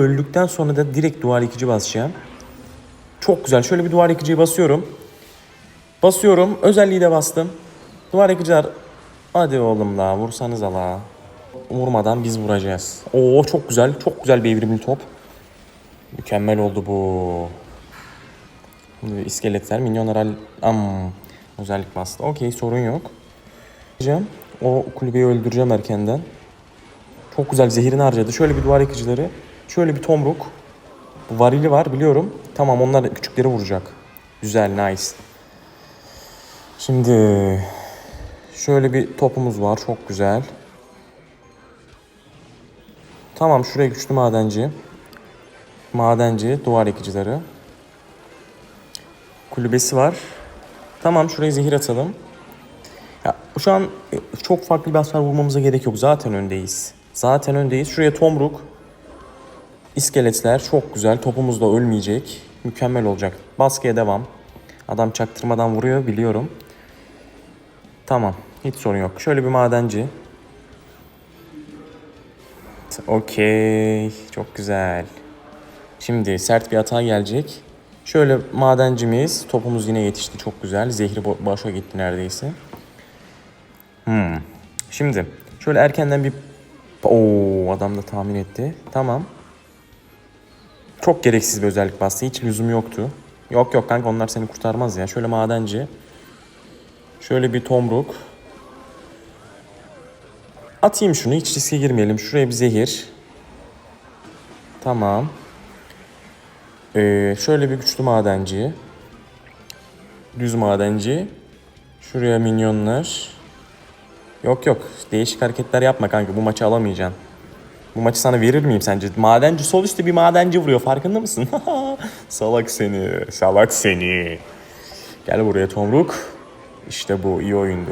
Öldükten sonra da direkt duvar yıkıcı basacağım. Çok güzel. Şöyle bir duvar yıkıcıyı basıyorum. Basıyorum. Özelliği de bastım. Duvar yıkıcılar. Hadi oğlum la vursanız la. Vurmadan biz vuracağız. Oo çok güzel. Çok güzel bir evrimli top. Mükemmel oldu bu. İskeletler, minyonlar al... Am, özellik bastı. Okey sorun yok. O kulübeyi öldüreceğim erkenden. Çok güzel zehirini harcadı. Şöyle bir duvar yıkıcıları. Şöyle bir tomruk. Varili var biliyorum. Tamam onlar küçükleri vuracak. Güzel nice. Şimdi şöyle bir topumuz var. Çok güzel. Tamam şuraya güçlü madenci. Madenci, duvar yıkıcıları. Kulübesi var. Tamam şuraya zehir atalım. Ya şu an e, çok farklı bir hasar vurmamıza gerek yok. Zaten öndeyiz. Zaten öndeyiz. Şuraya tomruk. İskeletler çok güzel. Topumuz da ölmeyecek. Mükemmel olacak. Baskıya devam. Adam çaktırmadan vuruyor biliyorum. Tamam. Hiç sorun yok. Şöyle bir madenci. Okey. Çok güzel. Şimdi sert bir hata gelecek. Şöyle madencimiz. Topumuz yine yetişti. Çok güzel. Zehri başa gitti neredeyse. Hmm. Şimdi şöyle erkenden bir... Oo adam da tahmin etti. Tamam. Çok gereksiz bir özellik bastı. Hiç lüzum yoktu. Yok yok kanka onlar seni kurtarmaz ya. Şöyle madenci. Şöyle bir tomruk. Atayım şunu. Hiç riske girmeyelim. Şuraya bir zehir. Tamam. Ee, şöyle bir güçlü madenci. Düz madenci. Şuraya minyonlar. Yok yok. Değişik hareketler yapma kanka. Bu maçı alamayacaksın. Bu maçı sana verir miyim sence? Madenci sol üstte bir madenci vuruyor. Farkında mısın? salak seni. Salak seni. Gel buraya Tomruk. İşte bu iyi oyundu.